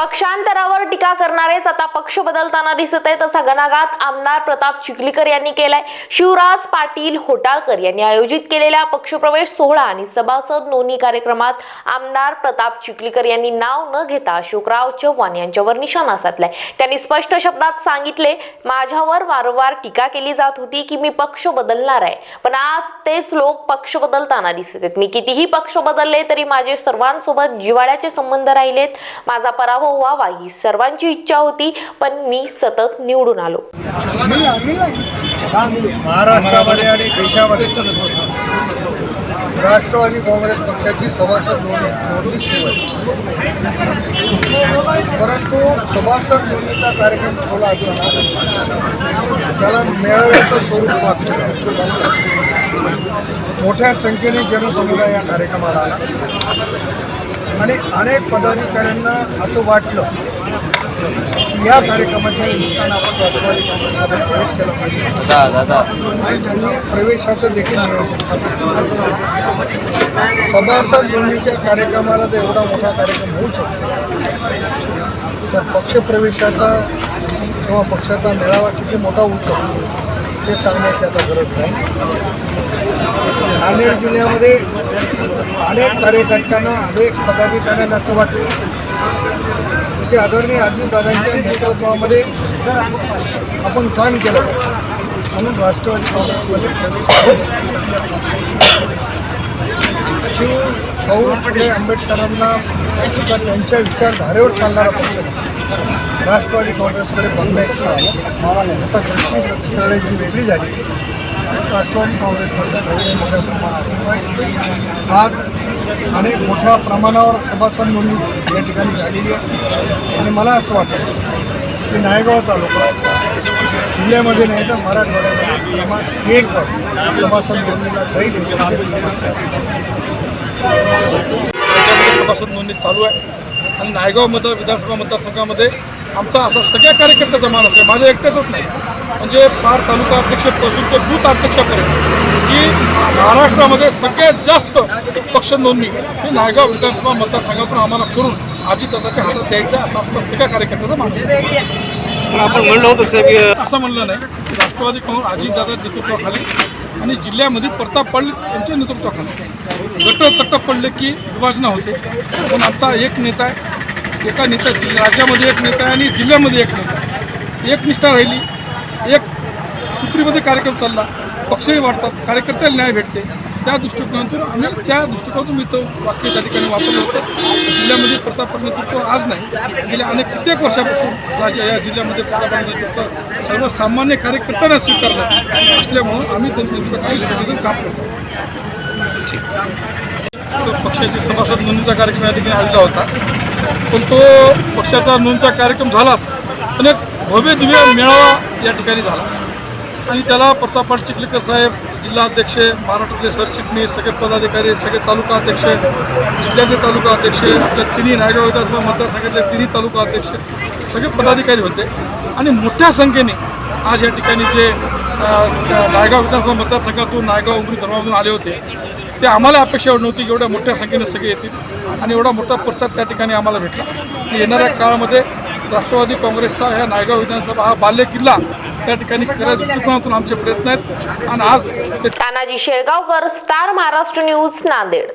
पक्षांतरावर टीका करणारेच आता पक्ष बदलताना दिसत आहेत. असा घणाघात आमदार प्रताप चिखलीकर यांनी केलाय. शिवराज पाटील होटाळकर यांनी आयोजित केलेल्या पक्षप्रवेश सोहळा आणि सभासद नोंदणी कार्यक्रमात आमदार प्रताप चिखलीकर यांनी नाव न घेता अशोकराव चव्हाण यांच्यावर निशाणा साधलाय. त्यांनी स्पष्ट शब्दात सांगितले माझ्यावर वारंवार टीका केली जात होती की मी पक्ष बदलणार आहे. पण आज तेच लोक पक्ष बदलताना दिसत आहेत. मी कितीही पक्ष बदलले तरी माझे सर्वांसोबत जिव्हाळ्याचे संबंध राहिलेत. माझा पराभव व्हावा ही सर्वांची इच्छा होती पण मी सतत निवडून आलो. महाराष्ट्रामध्ये आणि देशामध्ये राष्ट्रवादी काँग्रेस पक्षाची सभासद नोंदणी सुरू आहे परंतु सभासद नोंदणीचा कार्यक्रम ठेवला असताना त्याला मेळाव्याचं स्वरूप लागतं मोठ्या संख्येने जनसमुदाय या कार्यक्रमाला आला. आणि अनेक पदाधिकाऱ्यांना असं वाटलं की या कार्यक्रमाच्या निमित्तानं आपण राष्ट्रवादी काँग्रेसमध्ये प्रवेश केला पाहिजे. आणि त्यांनी प्रवेशाचं देखील नियोजन केलं. सभासद नोंदणीच्या कार्यक्रमाला जर एवढा मोठा कार्यक्रम होऊ शकतो तर पक्षप्रवेशाचा किंवा पक्षाचा मेळावा किती मोठा होऊ शकतो? ते सांगण्याची आता गरज नाही. नांदेड जिल्ह्यामध्ये अनेक कार्यकर्त्यांना अनेक पदाधिकाऱ्यांना असं वाटतं की आदरणीय अजितदादांच्या नेतृत्वामध्ये आपण काम केलं म्हणून राष्ट्रवादी काँग्रेसमध्ये प्रवेश शिव भाऊ फुले आंबेडकरांना किंवा त्यांच्या विचारधारेवर चालणारा पक्ष राष्ट्रवादी काँग्रेसकडे बघण्याची आता दृष्टी सरळेची वेगळी झाली. राष्ट्रवादी काँग्रेसमध्ये मोठ्या प्रमाणात आहे. आज अनेक मोठ्या प्रमाणावर सभासद नोंदणी या ठिकाणी झालेली आहे. आणि मला असं वाटतं की नायगाव तालुका जिल्ह्यामध्ये नाही तर मराठवाड्यामध्ये प्रमाण एक सभासद नोंदणीला जाईल त्याच्यामध्ये सभासद नोंदणी चालू आहे. आणि नायगाव विधानसभा मतदारसंघामध्ये आमचा असा सगळ्या कार्यकर्त्याचा मान असेल माझ्या एकट्याचाच नाही. म्हणजे फार तालुका अध्यक्षपासून ते बूथ अध्यक्षापर्यंत की महाराष्ट्रामध्ये सगळ्यात जास्त पक्ष नोंदणी ही नायगाव विधानसभा मतदारसंघातून आम्हाला करून अजितदादाच्या हातात द्यायचं असा आमचा सगळ्या कार्यकर्त्याचा माणूस आपण म्हणलं होतं साहेब की असं म्हणलं नाही. राष्ट्रवादी काँग्रेस अजितदादा नेतृत्वाखाली आणि जिल्ह्यामध्ये प्रताप पाटील यांच्या नेतृत्वाखाली. गट तट पडले की विभाजना होते. पण आमचा एक नेता आहे. एका नेता राज्यामध्ये एक नेता आहे आणि जिल्ह्यामध्ये एक नेता आहे. एक निष्ठा राहिली. एक सूत्रीमध्ये कार्यक्रम चालला. पक्षही वाढतात. कार्यकर्त्याला न्याय भेटते. त्या दृष्टिकोनातून आम्ही त्या दृष्टिकोनातून मी तो वाक्य त्या ठिकाणी वापरलं होतं. जिल्ह्यामध्ये प्रताप नेतृत्व आज नाही. गेल्या अनेक कित्येक वर्षापासून राज्य या जिल्ह्यामध्ये प्रताप नेतृत्व सर्वसामान्य कार्यकर्त्यांना स्वीकारलं असल्यामुळं आम्ही त्यांच्या नेतृत्वाखाली सगळेजण काम करतो तो सभासद नोंदणीचा कार्यक्रम या ठिकाणी आलेला होता. पण तो पक्षाचा नोंदचा कार्यक्रम झालाच. पण एक भव्य दिव्य मेळावा या ठिकाणी झाला. आणि त्याला प्रताप चिखलीकर साहेब जिल्हाध्यक्ष महाराष्ट्रातले सरचिटणीस सगळे पदाधिकारी सगळे तालुका अध्यक्ष जिल्ह्याचे तालुका अध्यक्ष आमच्या तिन्ही नायगाव विधानसभा मतदारसंघातले तिन्ही तालुका अध्यक्ष सगळे पदाधिकारी होते. आणि मोठ्या संख्येने आज या ठिकाणी जे नायगाव विधानसभा मतदारसंघातून नायगाव उमरी धर्मामधून आले होते ते आम्हाला अपेक्षा नव्हती की एवढ्या मोठ्या संख्येने सगळे येतील आणि एवढा मोठा प्रतिसाद त्या ठिकाणी आम्हाला भेटला. येणाऱ्या काळामध्ये राष्ट्रवादी काँग्रेसचा ह्या नायगाव विधानसभा हा बाल्य किल्ला त्या ठिकाणी खऱ्या दृष्टिकोनातून आमचे प्रयत्न आहेत. आणि आज तानाजी शेळगावकर स्टार महाराष्ट्र न्यूज नांदेड.